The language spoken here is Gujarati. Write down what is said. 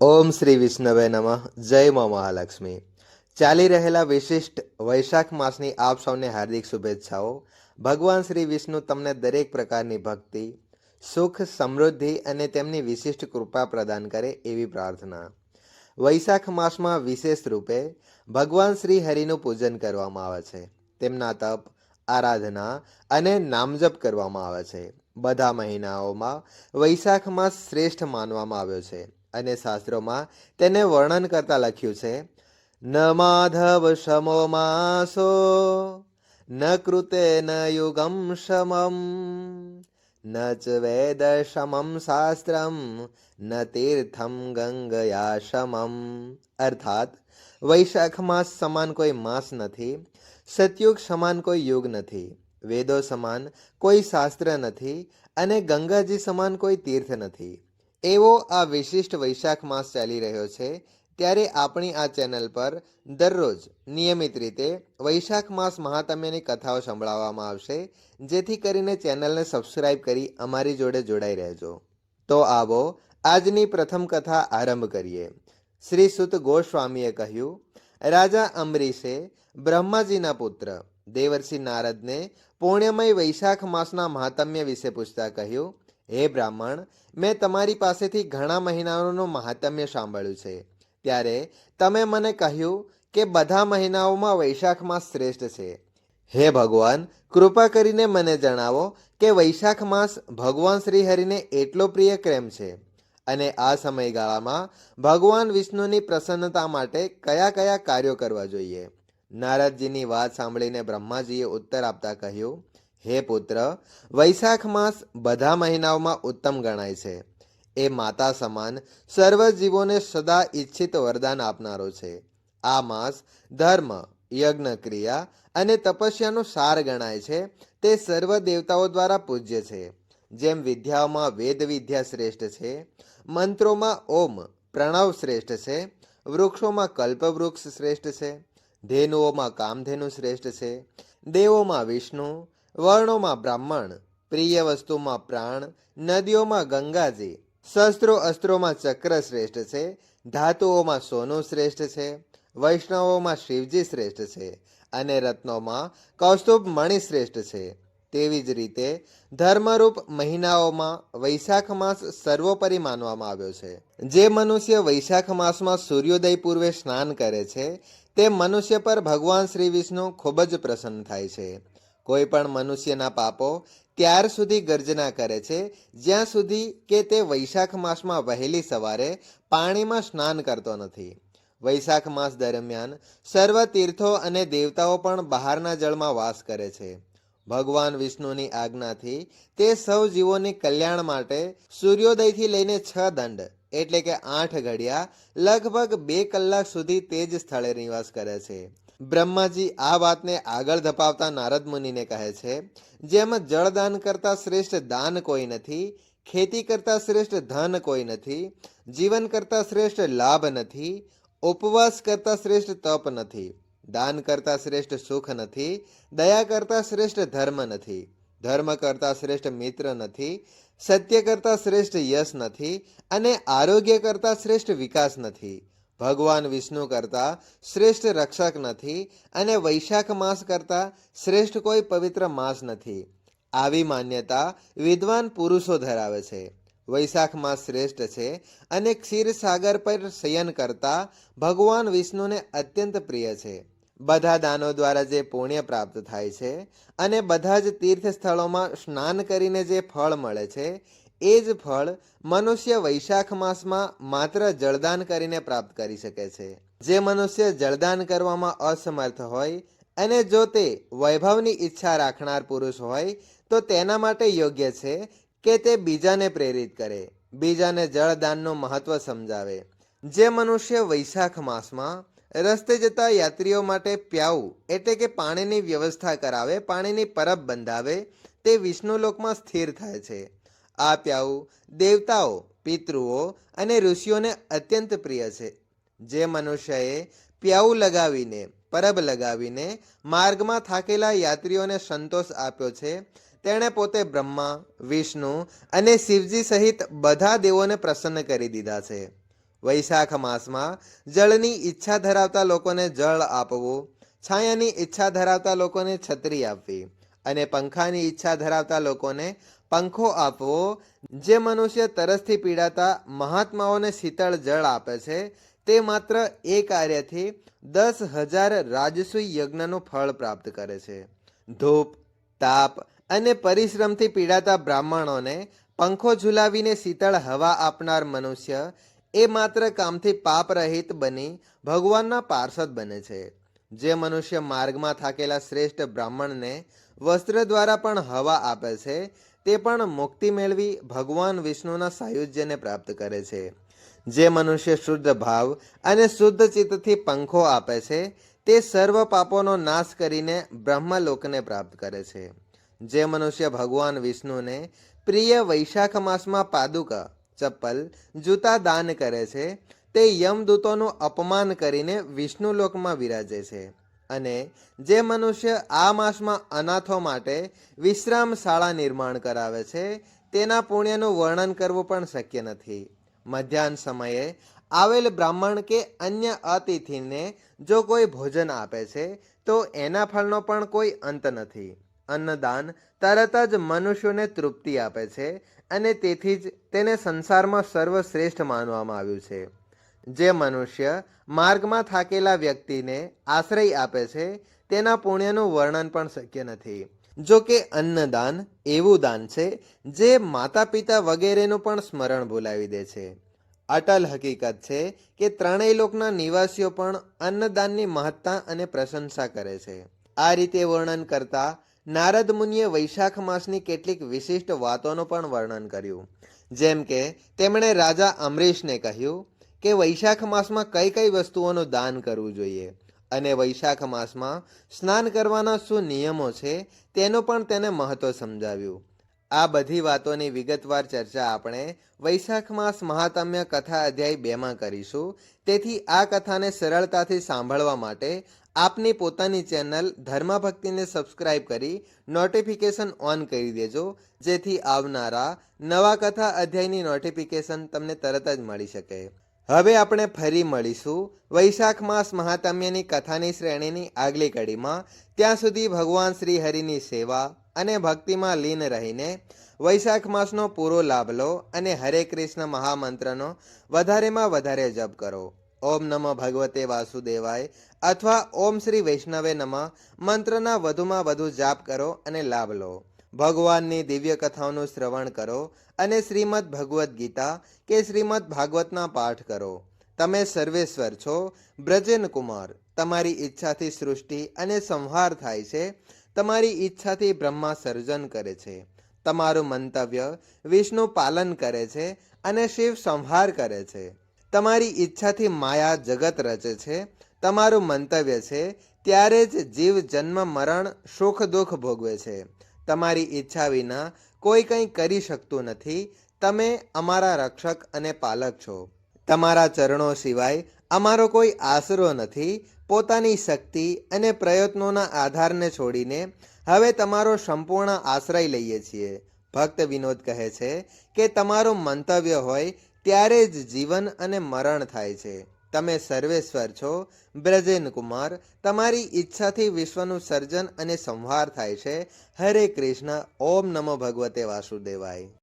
ઓમ શ્રી વિષ્ણવે નમઃ. જય મા મહાલક્ષ્મી. ચાલી રહેલા વિશિષ્ટ વૈશાખ માસની આપ સૌને હાર્દિક શુભેચ્છાઓ. ભગવાન શ્રી વિષ્ણુ તમને દરેક પ્રકારની ભક્તિ, સુખ, સમૃદ્ધિ અને તેમની વિશિષ્ટ કૃપા પ્રદાન કરે એવી પ્રાર્થના. વૈશાખ માસમાં વિશેષ રૂપે ભગવાન શ્રી હરિનું પૂજન કરવામાં આવે છે. તેમના તપ, આરાધના અને નામજપ કરવામાં આવે છે. બધા મહિનાઓમાં વૈશાખ માસ શ્રેષ્ઠ માનવામાં આવ્યો છે. અને શાસ્ત્રોમાં તેને વર્ણન કરતા લખ્યું છે, ન માધવ શમો માસો, ન કૃતે ન યુગમ શમમ, ન ચ વેદ શમમ શાસ્ત્રમ, ન તીર્થમ ગંગયા શમમ. અર્થાત, વૈશાખ માસ સમાન કોઈ માસ નથી, સતયુગ સમાન કોઈ યુગ નથી, વેદો સમાન કોઈ શાસ્ત્ર નથી, અને ગંગાજી સમાન કોઈ તીર્થ નથી. એવો આ વિશિષ્ટ વૈશાખ માસ ચાલી રહ્યો છે, ત્યારે આપણી આ ચેનલ પર દરરોજ નિયમિત રીતે વૈશાખ માસ મહાત્મ્યની કથાઓ સંભળાવવામાં આવશે, જેથી કરીને ચેનલને સબસ્ક્રાઇબ કરી અમારી જોડે જોડાઈ રહેજો. તો આવો આજની પ્રથમ કથા આરંભ કરીએ. શ્રી સુત ગોસ્વામીએ કહ્યું, રાજા અમરીશે બ્રહ્માજીના પુત્ર, દેવર્ષિ નારદને પૂર્ણમય વૈશાખ માસના મહાત્મ્ય વિશે પૂછતા કહ્યું હે બ્રાહ્મણ, મેં તમારી પાસેથી ઘણા મહિનાઓનું મહાત્મ્ય સાંભળ્યું છે. ત્યારે તમે મને કહ્યું કે બધા મહિનાઓમાં વૈશાખમાં શ્રેષ્ઠ છે. હે ભગવાન, કૃપા કરીને મને જણાવો કે વૈશાખ માસ ભગવાન શ્રી હરિને એટલો પ્રિય કેમ છે? અને આ સમયગાળામાં ભગવાન વિષ્ણુની પ્રસન્નતા માટે કયા કયા કાર્યો કરવા જોઈએ? નારદજીની વાત સાંભળીને બ્રહ્માજીએ ઉત્તર આપતા કહ્યું હે પુત્ર, વૈશાખ માસ બધા મહિનાઓમાં ઉત્તમ ગણાય છે. એ માતા સમાન સર્વ જીવોને સદા ઈચ્છિત વરદાન આપનારો છે. આ માસ ધર્મ યજ્ઞ ક્રિયા અને તપસ્યાનું સાર ગણાય છે. તે સર્વ દેવતાઓ દ્વારા પૂજ્ય છે. જેમ વિદ્યાઓમાં વેદ વિદ્યા શ્રેષ્ઠ છે, મંત્રોમાં ઓમ, પ્રણવ શ્રેષ્ઠ છે, વૃક્ષોમાં કલ્પવૃક્ષ શ્રેષ્ઠ છે, ધેનુઓમાં કામધેનુ શ્રેષ્ઠ છે, દેવોમાં વિષ્ણુ વર્ણોમાં બ્રાહ્મણ, પ્રિય વસ્તુમાં પ્રાણ, નદીઓમાં ગંગાજી, શસ્ત્રો અસ્ત્રોમાં ચક્ર શ્રેષ્ઠ છે, ધાતુઓમાં સોનું શ્રેષ્ઠ છે, વૈષ્ણવોમાં શિવજી શ્રેષ્ઠ છે અને રત્નોમાં કૌસ્તુભ મણિ શ્રેષ્ઠ છે. તેવી જ રીતે ધર્મરૂપ મહિનાઓમાં વૈશાખ માસ સર્વોપરી માનવામાં આવ્યો છે. જે મનુષ્ય વૈશાખ માસમાં સૂર્યોદય પૂર્વે સ્નાન કરે છે, તે મનુષ્ય પર ભગવાન શ્રી વિષ્ણુ ખૂબ જ પ્રસન્ન થાય છે. કોઈ પણ મનુષ્યના પાપો ત્યાર સુધી ગર્જના કરે છે. જ્યાં સુધી કે તે વૈશાખ માસમાં વહેલી સવારે પાણીમાં સ્નાન કરતો નથી. વૈશાખ માસ દરમિયાન સર્વ તીર્થો અને દેવતાઓ પણ બહારના જળમાં વાસ કરે છે. ભગવાન વિષ્ણુની આજ્ઞાથી તે સૌ જીવોની કલ્યાણ માટે સૂર્યોદયથી લઈને છ દંડ, એટલે કે આઠ ઘડિયા, લગભગ બે કલાક સુધી તે જ સ્થળે નિવાસ કરે છે. બ્રહ્માજી આ વાતને આગળ ધપાવતા નારદ મુનિને કહે છે, જેમ જળદાન કરતા શ્રેષ્ઠ દાન કોઈ નથી, ખેતી કરતા શ્રેષ્ઠ ધન કોઈ નથી, જીવન કરતા શ્રેષ્ઠ લાભ નથી, ઉપવાસ કરતા શ્રેષ્ઠ તપ નથી, દાન કરતા શ્રેષ્ઠ સુખ નથી, દયા કરતા શ્રેષ્ઠ ધર્મ નથી, ધર્મ કરતા શ્રેષ્ઠ મિત્ર નથી, સત્ય કરતા શ્રેષ્ઠ યશ નથી અને આરોગ્ય કરતા શ્રેષ્ઠ વિકાસ નથી ભગવાન વિષ્ણુ કરતાં શ્રેષ્ઠ રક્ષક નથી અને વૈશાખ માસ કરતાં શ્રેષ્ઠ કોઈ પવિત્ર માસ નથી. આવી માન્યતા વિદ્વાન પુરુષો ધરાવે છે. વૈશાખ માસ શ્રેષ્ઠ છે અને ક્ષીરસાગર પર શયન કરતા ભગવાન વિષ્ણુને અત્યંત પ્રિય છે. બધા દાનો દ્વારા જે પુણ્ય પ્રાપ્ત થાય છે અને બધા જ તીર્થ સ્થળોમાં સ્નાન કરીને જે ફળ મળે છે એ જ ફળ મનુષ્ય વૈશાખ માસમાં માત્ર જળદાન કરીને પ્રાપ્ત કરી શકે છે. જે મનુષ્ય જળદાન કરવામાં અસમર્થ હોય, અને જો તે વૈભવની ઈચ્છા રાખનાર પુરુષ હોય, તો તેના માટે યોગ્ય છે કે તે બીજાને પ્રેરિત કરે, બીજાને જળદાનનું મહત્વ સમજાવે. જે મનુષ્ય વૈશાખ માસમાં રસ્તે જતા યાત્રીઓ માટે પ્યાવું, એટલે કે પાણીની વ્યવસ્થા કરાવે, પાણીની પરબ બંધાવે, તે વિષ્ણુલોકમાં સ્થિર થાય છે. આ પ્યાવું દેવતાઓ, પિતૃઓ અને ઋષિઓને અત્યંત પ્રિય છે. જે મનુષ્યએ પ્યાવું લગાવીને, પરબ લગાવીને માર્ગમાં થાકેલા યાત્રીઓને સંતોષ આપ્યો છે, તેણે પોતે બ્રહ્મા, વિષ્ણુ અને શિવજી સહિત બધા દેવોને પ્રસન્ન કરી દીધા છે. વૈશાખ માસમાં જળની ઈચ્છા ધરાવતા લોકોને જળ આપવું, છાયાની ઈચ્છા ધરાવતા લોકોને છત્રી આપવી અને પંખાની ઈચ્છા ધરાવતા લોકોને પંખો આપવો, જે મનુષ્ય તરસથી પીડાતા મહાત્માઓને શીતળ જળ આપે છે, તે માત્ર એ કાર્યથી દસ હજાર રાજસૂય યજ્ઞનું ફળ પ્રાપ્ત કરે છે. ધૂપ, તાપ અને પરિશ્રમથી પીડાતા બ્રાહ્મણોને પંખો ઝુલાવીને શીતળ હવા આપનાર મનુષ્ય એ માત્ર કામથી પાપ રહિત બની ભગવાનના પાર્ષદ બને છે. જે મનુષ્ય માર્ગમાં થાકેલા શ્રેષ્ઠ બ્રાહ્મણને વસ્ત્ર દ્વારા પણ હવા આપે છે તે પણ મુક્તિ મેળવી ભગવાન વિષ્ણુના સાયુજ્યને પ્રાપ્ત કરે છે. જે મનુષ્ય શુદ્ધ ભાવ અને શુદ્ધ ચિત્તથી પંખો આપે છે, તે સર્વ પાપોનો નાશ કરીને બ્રહ્મલોકને પ્રાપ્ત કરે છે. જે મનુષ્ય ભગવાન વિષ્ણુને પ્રિય વૈશાખ માસમાં પાદુકા, ચપ્પલ, જૂતા દાન કરે છે, તે યમદૂતોનું અપમાન કરીને વિષ્ણુ લોકમાં વિરાજે છે. અને જે મનુષ્ય આ માસમાં અનાથો માટે વિશ્રામ શાળા નિર્માણ કરાવે છે, તેના પુણ્યનું વર્ણન કરવું પણ શક્ય નથી. મધ્યાહન સમયે આવેલ બ્રાહ્મણ કે અન્ય અતિથિને જો કોઈ ભોજન આપે છે, તો એના ફળનો પણ કોઈ અંત નથી. અન્નદાન તરત જ મનુષ્યોને તૃપ્તિ આપે છે અને તેથી જ તેને સંસારમાં સર્વશ્રેષ્ઠ માનવામાં આવ્યું છે. જે મનુષ્ય માર્ગમાં થાકેલા વ્યક્તિને આશ્રય આપે છે, તેના પુણ્યનું વર્ણન પણ શક્ય નથી. જો કે અન્નદાન એવું દાન છે, જે માતા પિતા વગેરેનું પણ સ્મરણ ભૂલાવી દે છે. અટલ હકીકત છે કે ત્રણેય લોકના નિવાસીઓ પણ અન્નદાનની મહત્તા અને પ્રશંસા કરે છે. આ રીતે વર્ણન કરતા નારદ મુનિએ વૈશાખ માસની કેટલીક વિશિષ્ટ વાતોનું પણ વર્ણન કર્યું. જેમ કે, તેમણે રાજા અમરીશને કહ્યું કે વૈશાખ માસમાં કઈ કઈ વસ્તુઓનું દાન કરવું જોઈએ? અને વૈશાખ માસમાં સ્નાન કરવાના શું નિયમો છે? તેનું પણ તેને મહત્વ સમજાવ્યું. આ બધી વાતોની વિગતવાર ચર્ચા આપણે વૈશાખ માસ મહાત્મ્ય કથા અધ્યાય બેમાં કરીશું. તેથી આ કથાને સરળતાથી સાંભળવા માટે આપની પોતાની ચેનલ ધર્મભક્તિને સબસ્ક્રાઇબ કરી નોટિફિકેશન ઓન કરી દેજો, જેથી આવનારા નવા કથા અધ્યાયની નોટિફિકેશન તમને તરત જ મળી શકે. હવે આપણે ફરી મળીશું વૈશાખ માસ મહાત્મ્યની કથાની શ્રેણીની આગલી કડીમાં. ત્યાં સુધી ભગવાન શ્રી હરિની સેવા અને ભક્તિમાં લીન રહીને વૈશાખ માસનો પૂરો લાભ લો અને હરે કૃષ્ણ મહામંત્રનો વધારેમાં વધારે જપ કરો. ઓમ નમઃ ભગવતે વાસુદેવાય અથવા ઓમ શ્રી વૈષ્ણવે નમઃ. મંત્રના વધુમાં વધુ જાપ કરો અને લાભ લો. ભગવાનની દિવ્ય કથાઓનું શ્રવણ કરો અને શ્રીમદ ભગવદ્ ગીતા કે શ્રીમદ ભાગવતના પાઠ કરો. તમે સર્વેશ્વર છો, બ્રજેન કુમાર. તમારી ઈચ્છાથી સૃષ્ટિ અને સંહાર થાય છે. તમારી ઈચ્છાથી બ્રહ્મા સર્જન કરે છે. તમારું મંતવ્ય વિષ્ણુ પાલન કરે છે અને શિવ સંહાર કરે છે. તમારી ઈચ્છાથી માયા જગત રચે છે. તમારું મંતવ્ય છે, ત્યારે જ જીવ જન્મ મરણ સુખ દુઃખ ભોગવે છે. તમારી ઈચ્છા વિના કોઈ કંઈ કરી શકતું નથી. તમે અમારા રક્ષક અને પાલક છો. તમારા ચરણો સિવાય અમારો કોઈ આશરો નથી. પોતાની શક્તિ અને પ્રયત્નોના આધારને છોડીને હવે તમારો સંપૂર્ણ આશ્રય લઈએ છીએ. ભક્ત વિનોદ કહે છે કે તમારું મંતવ્ય હોય ત્યારે જ જીવન અને મરણ થાય છે. તમે સર્વેશ્વર છો, બ્રજેન કુમાર. તમારી ઈચ્છાથી વિશ્વનું સર્જન અને સંહાર થાય છે. હરે કૃષ્ણ, ઓમ નમો ભગવતે વાસુદેવાય.